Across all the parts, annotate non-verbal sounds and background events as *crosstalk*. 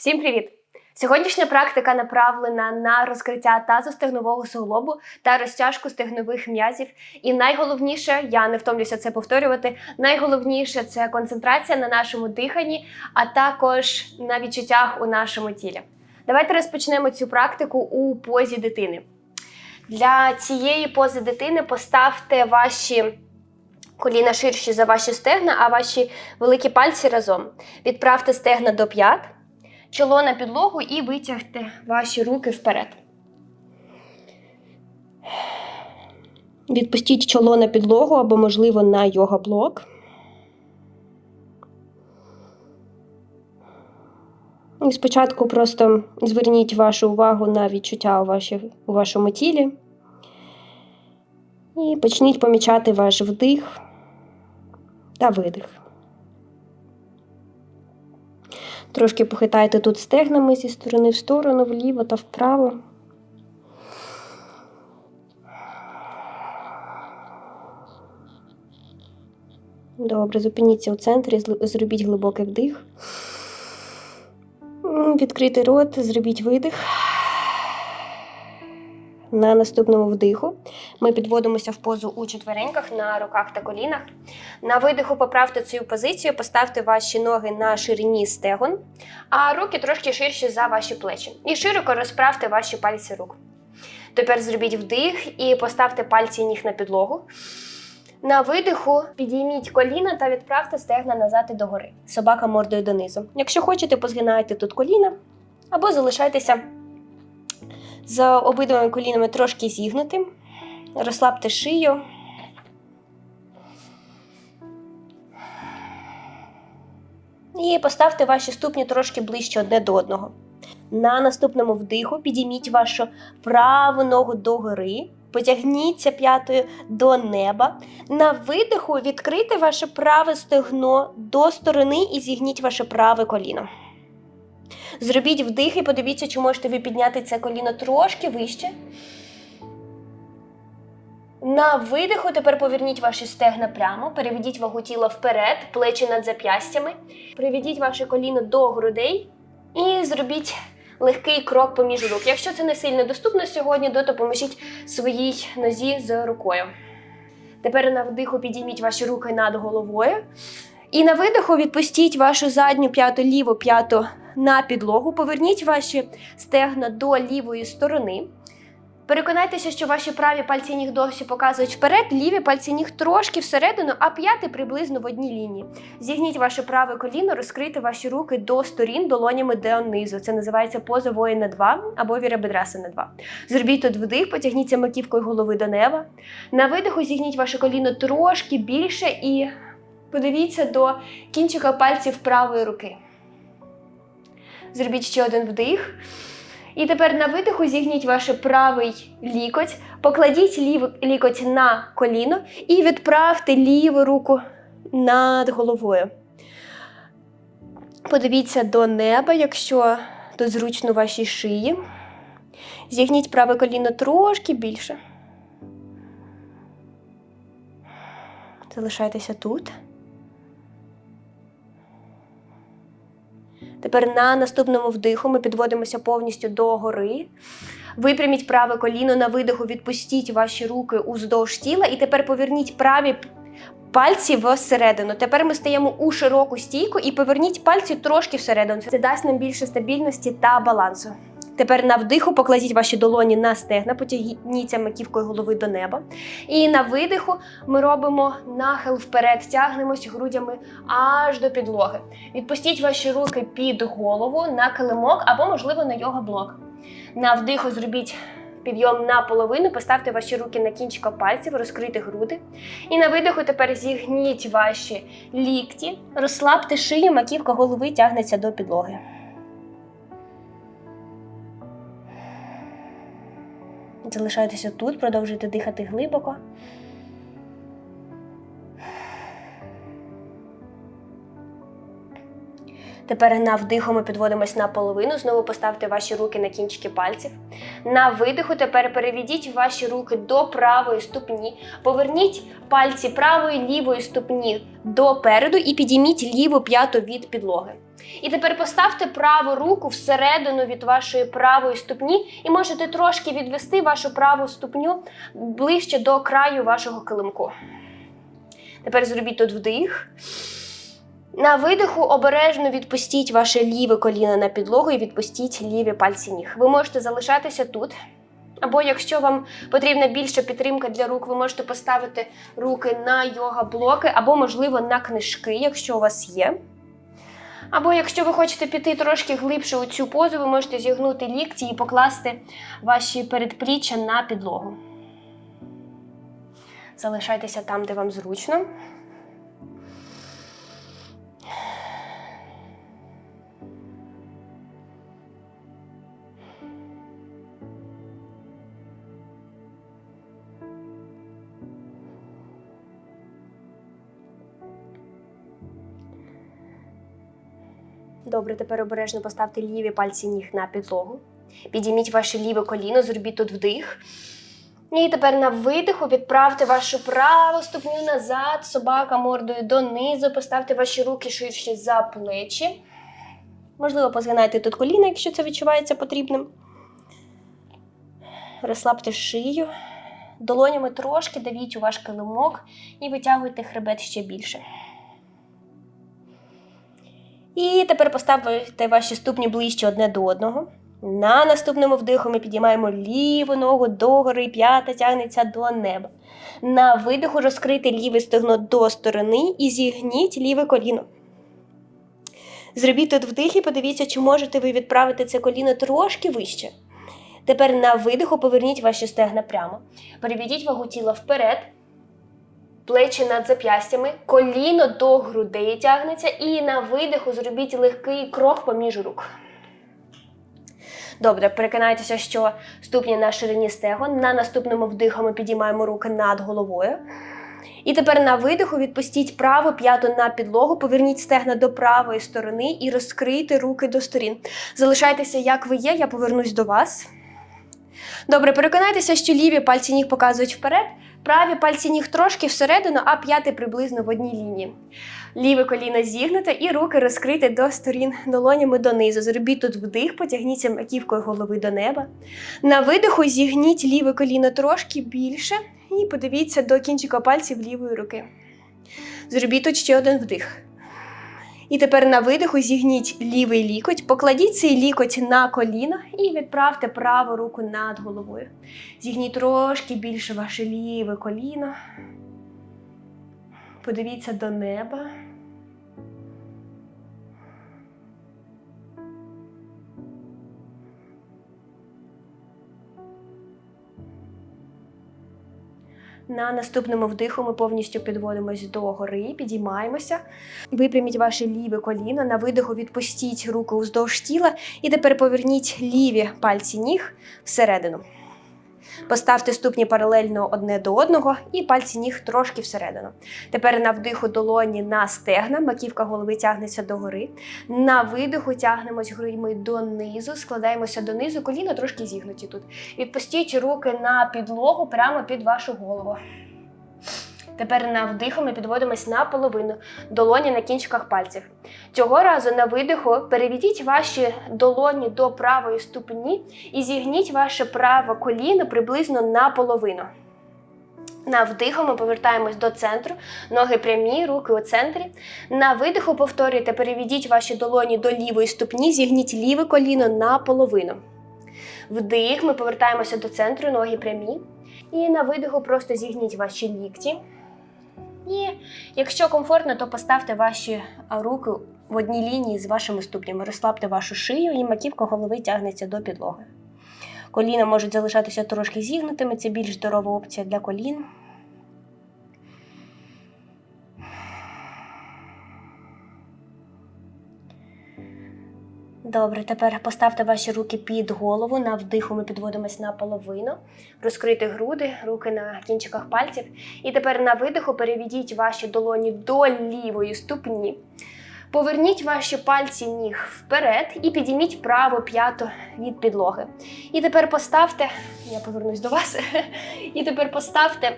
Всім привіт! Сьогоднішня практика направлена на розкриття тазостегнового суглобу та розтяжку стегнових м'язів. І найголовніше, я не втомлюся це повторювати. Найголовніше це концентрація на нашому диханні, а також на відчуттях у нашому тілі. Давайте розпочнемо цю практику у позі дитини. Для цієї пози дитини поставте ваші коліна ширші за ваші стегна, а ваші великі пальці разом. Відправте стегна до п'ят, чоло на підлогу і витягте ваші руки вперед. Відпустіть чоло на підлогу або, можливо, на йога-блок. І спочатку просто зверніть вашу увагу на відчуття у, ваші, у вашому тілі. І почніть помічати ваш вдих та видих. Трошки похитайте тут стегнами зі сторони в сторону, вліво та вправо. Добре, зупиніться у центрі, зробіть глибокий вдих. М, Відкритий рот, зробіть видих. На наступному вдиху ми підводимося в позу у четвереньках на руках та колінах. На видиху поправте цю позицію, поставте ваші ноги на ширині стегон, а руки трошки ширші за ваші плечі. І широко розправте ваші пальці рук. Тепер зробіть вдих і поставте пальці ніг на підлогу. На видиху підійміть коліна та відправте стегна назад і догори. Собака мордою донизу. Якщо хочете, позгинайте тут коліна або залишайтеся з обидвими колінами трошки зігнутим. Розслабте шию. І поставте ваші ступні трошки ближче одне до одного. На наступному вдиху підійміть вашу праву ногу догори, потягніться п'ятою до неба. На видиху відкрийте ваше праве стегно до сторони і зігніть ваше праве коліно. Зробіть вдих і подивіться, чи можете ви підняти це коліно трошки вище. На видиху тепер поверніть ваші стегна прямо, переведіть вагу тіла вперед, плечі над зап'ястями. Приведіть ваше коліно до грудей і зробіть легкий крок поміж рук. Якщо це не сильно доступно сьогодні, то допоможіть своїй нозі з рукою. Тепер на вдиху підійміть ваші руки над головою. І на видиху відпустіть вашу задню п'яту, ліву п'яту на підлогу. Поверніть ваші стегна до лівої сторони. Переконайтеся, що ваші праві пальці ніг досі показують вперед, ліві пальці ніг трошки всередину, а п'яти приблизно в одній лінії. Зігніть ваше праве коліно, розкрийте ваші руки до сторін долонями донизу. Це називається поза воїна 2 або вірабедрасана 2. Зробіть тут вдих, потягніться маківкою голови до неба. На видиху зігніть ваше коліно трошки більше і подивіться до кінчика пальців правої руки. Зробіть ще один вдих. І тепер на видиху зігніть ваш правий лікоть, покладіть лівий лікоть на коліно і відправте ліву руку над головою. Подивіться до неба, якщо тут зручно вашій шиї. Зігніть праве коліно трошки більше. Залишайтеся тут. Тепер на наступному вдиху ми підводимося повністю до гори. Випряміть праве коліно на видиху, відпустіть ваші руки уздовж тіла. І тепер поверніть праві пальці всередину. Тепер ми стаємо у широку стійку і поверніть пальці трошки всередину. Це дасть нам більше стабільності та балансу. Тепер на вдиху покладіть ваші долоні на стегна, потягніться маківкою голови до неба. І на видиху ми робимо нахил вперед, тягнемось грудями аж до підлоги. Відпустіть ваші руки під голову на килимок або, можливо, на йога-блок. На вдиху зробіть підйом на половину, поставте ваші руки на кінчика пальців, розкрийте груди. І на видиху тепер зігніть ваші лікті, розслабте шию, маківка голови тягнеться до підлоги. Залишайтеся тут, продовжуйте дихати глибоко. Тепер на вдиху ми підводимось на половину. Знову поставте ваші руки на кінчики пальців. На видиху тепер переведіть ваші руки до правої ступні. Поверніть пальці правої лівої ступні допереду і підійміть ліву п'яту від підлоги. І тепер поставте праву руку всередину від вашої правої ступні і можете трошки відвести вашу праву ступню ближче до краю вашого килимку. Тепер зробіть тут вдих. На видиху обережно відпустіть ваше ліве коліно на підлогу і відпустіть ліві пальці ніг. Ви можете залишатися тут. Або якщо вам потрібна більша підтримка для рук, ви можете поставити руки на йога-блоки, або, можливо, на книжки, якщо у вас є. Або якщо ви хочете піти трошки глибше у цю позу, ви можете зігнути лікті і покласти ваші передпліччя на підлогу. Залишайтеся там, де вам зручно. Добре, тепер обережно поставте ліві пальці ніг на підлогу. Підійміть ваше ліве коліно, зробіть тут вдих. І тепер на видиху відправте вашу праву ступню назад, собака мордою донизу, поставте ваші руки ширше за плечі. Можливо, позгинайте тут коліна, якщо це відчувається потрібним. Розслабте шию. Долонями трошки давіть у ваш килимок і витягуйте хребет ще більше. І тепер поставте ваші ступні ближче одне до одного. На наступному вдиху ми підіймаємо ліву ногу догори, п'ята тягнеться до неба. На видиху розкрийте ліве стегно до сторони і зігніть ліве коліно. Зробіть тут вдих і подивіться, чи можете ви відправити це коліно трошки вище. Тепер на видиху поверніть ваші стегна прямо. Переведіть вагу тіла вперед, плечі над зап'ястями, коліно до грудей тягнеться, і на видиху зробіть легкий крок поміж рук. Добре, переконайтеся, що ступні на ширині стегон. На наступному вдиху ми підіймаємо руки над головою. І тепер на видиху відпустіть праву п'яту на підлогу, поверніть стегна до правої сторони і розкрийте руки до сторін. Залишайтеся, як ви є, я повернусь до вас. Добре, переконайтеся, що ліві пальці ніг показують вперед, праві пальці ніг трошки всередину, а п'яти приблизно в одній лінії. Ліве коліно зігнуте і руки розкриті до сторін долонями донизу. Зробіть тут вдих, потягніться маківкою голови до неба. На видиху зігніть ліве коліно трошки більше і подивіться до кінчика пальців лівої руки. Зробіть тут ще один вдих. І тепер на видиху зігніть лівий лікоть, покладіть цей лікоть на коліно і відправте праву руку над головою. Зігніть трошки більше ваше ліве коліно. Подивіться до неба. На наступному вдиху ми повністю підводимось до гори, підіймаємося. Випряміть ваше ліве коліно. На видиху відпустіть руку вздовж тіла і тепер поверніть ліві пальці ніг всередину. Поставте ступні паралельно одне до одного і пальці ніг трошки всередину. Тепер на вдиху долоні на стегна, маківка голови тягнеться догори. На видиху тягнемось грудьми донизу, складаємося донизу, коліна трошки зігнуті тут. Відпустіть руки на підлогу прямо під вашу голову. Тепер на вдиху ми підводимось на половину, долоні на кінчиках пальців. Цього разу на видиху переведіть ваші долоні до правої ступні і зігніть ваше праве коліно приблизно на половину. На вдиху ми повертаємось до центру, ноги прямі, руки у центрі. На видиху повторюйте, переведіть ваші долоні до лівої ступні, зігніть ліве коліно на половину. Вдих, ми повертаємося до центру, ноги прямі. І на видиху просто зігніть ваші лікті. І якщо комфортно, то поставте ваші руки в одній лінії з вашими ступнями. Розслабте вашу шию і маківка голови тягнеться до підлоги. Коліна можуть залишатися трошки зігнутими, це більш здорова опція для колін. Добре, тепер поставте ваші руки під голову. На вдиху ми підводимось на половину. Розкрити груди, руки на кінчиках пальців. І тепер на видиху переведіть ваші долоні до лівої ступні. Поверніть ваші пальці ніг вперед і підійміть праву п'яту від підлоги. І тепер поставте, я повернусь до вас. *laughs* І тепер поставте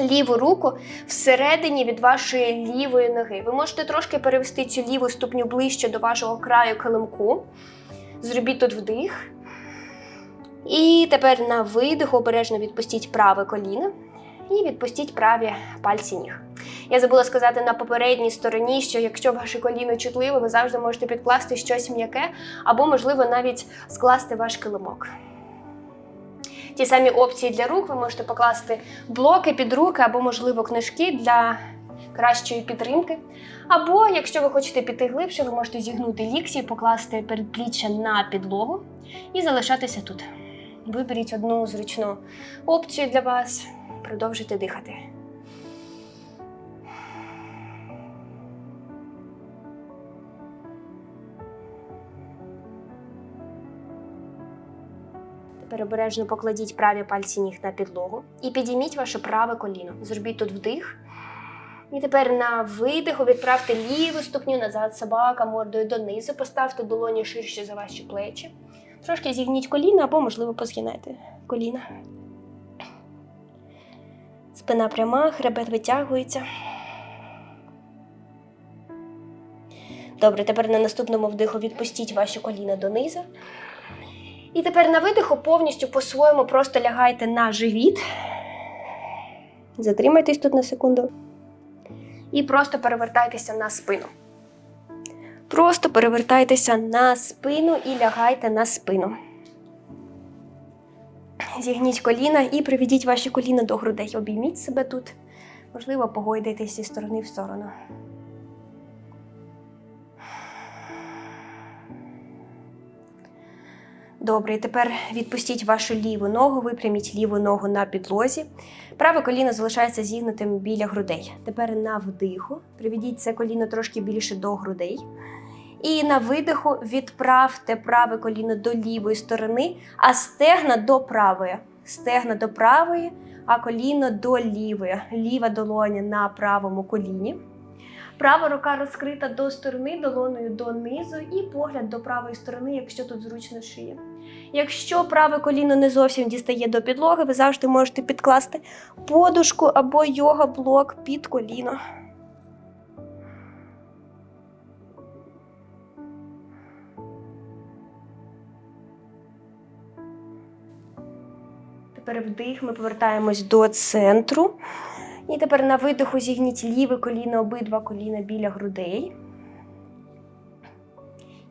ліву руку всередині від вашої лівої ноги. Ви можете трошки перевести цю ліву ступню ближче до вашого краю килимку. Зробіть тут вдих. І тепер на видих обережно відпустіть праве коліно і відпустіть праві пальці ніг. Я забула сказати на попередній стороні, що якщо ваше коліно чутливе, ви завжди можете підкласти щось м'яке, або, можливо, навіть скласти ваш килимок. Ті самі опції для рук ви можете покласти блоки під руки, або, можливо, книжки для кращої підтримки. Або, якщо ви хочете піти глибше, ви можете зігнути ліксі, покласти передпліччя на підлогу і залишатися тут. Виберіть одну зручну опцію для вас, продовжуйте дихати. Тепер обережно покладіть праві пальці ніг на підлогу і підійміть ваше праве коліно. Зробіть тут вдих. І тепер на видиху відправте ліву ступню назад, собака мордою донизу, поставте долоні ширше за ваші плечі. Трошки зігніть коліна або, можливо, позгинайте коліна. Спина пряма, хребет витягується. Добре, тепер на наступному вдиху відпустіть ваші коліна донизу. І тепер на видиху повністю по-своєму просто лягайте на живіт. Затримайтесь тут на секунду. І просто перевертайтеся на спину. Просто перевертайтеся на спину і лягайте на спину. Зігніть коліна і приведіть ваші коліна до грудей. Обійміть себе тут. Можливо, погойдайтесь зі сторони в сторону. Добре, і тепер відпустіть вашу ліву ногу, випряміть ліву ногу на підлозі. Праве коліно залишається зігнутим біля грудей. Тепер на вдиху. Приведіть це коліно трошки більше до грудей. І на видиху відправте праве коліно до лівої сторони, а стегна до правої. Стегна до правої, а коліно до лівої. Ліва долоня на правому коліні. Права рука розкрита до сторони, долоною донизу, і погляд до правої сторони, якщо тут зручно шиє. Якщо праве коліно не зовсім дістає до підлоги, ви завжди можете підкласти подушку або йога-блок під коліно. Тепер вдих, ми повертаємось до центру. І тепер на видиху зігніть ліве коліно, обидва коліна біля грудей.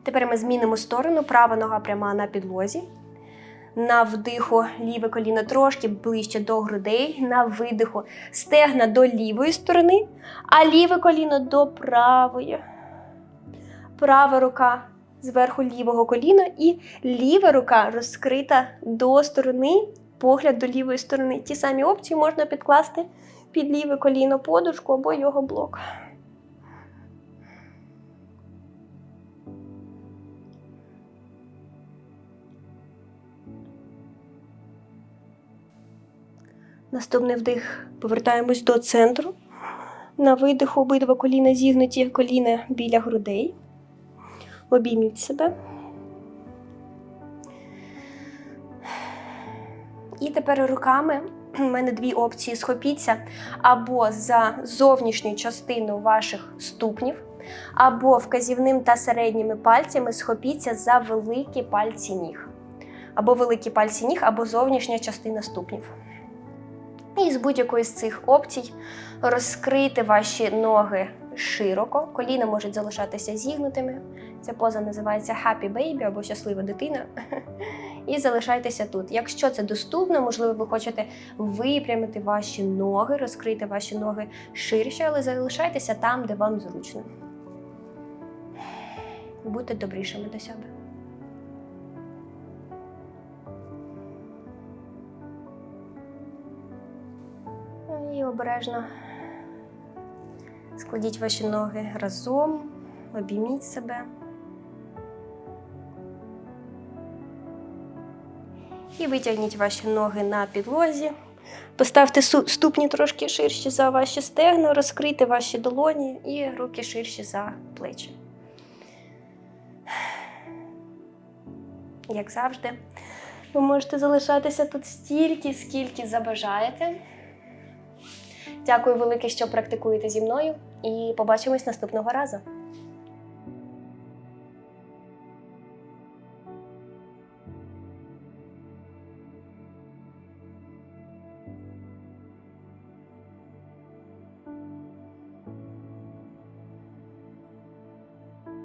Тепер ми змінимо сторону, права нога пряма на підлозі. На вдиху ліве коліно трошки ближче до грудей. На видиху стегна до лівої сторони, а ліве коліно до правої. Права рука зверху лівого коліна і ліва рука розкрита до сторони, погляд до лівої сторони. Ті самі опції можна підкласти під ліве коліно подушку або його блок. Наступний вдих. Повертаємось до центру. На видиху обидва коліна зігнуті коліна біля грудей. Обійміть себе. І тепер руками у мене дві опції: схопіться або за зовнішню частину ваших ступнів, або вказівним та середніми пальцями схопіться за великі пальці ніг. Або великі пальці ніг, або зовнішня частина ступнів. І з будь-якої з цих опцій розкрити ваші ноги широко. Коліна можуть залишатися зігнутими. Ця поза називається Happy Baby або щаслива дитина. І залишайтеся тут. Якщо це доступно, можливо, ви хочете випрямити ваші ноги, розкрити ваші ноги ширше, але залишайтеся там, де вам зручно. Будьте добрішими до себе. І обережно складіть ваші ноги разом, обійміть себе. І витягніть ваші ноги на підлозі. Поставте ступні трошки ширші за ваші стегна, розкрийте ваші долоні і руки ширші за плечі. Як завжди, ви можете залишатися тут стільки, скільки забажаєте. Дякую велике, що практикуєте зі мною, і побачимось наступного разу.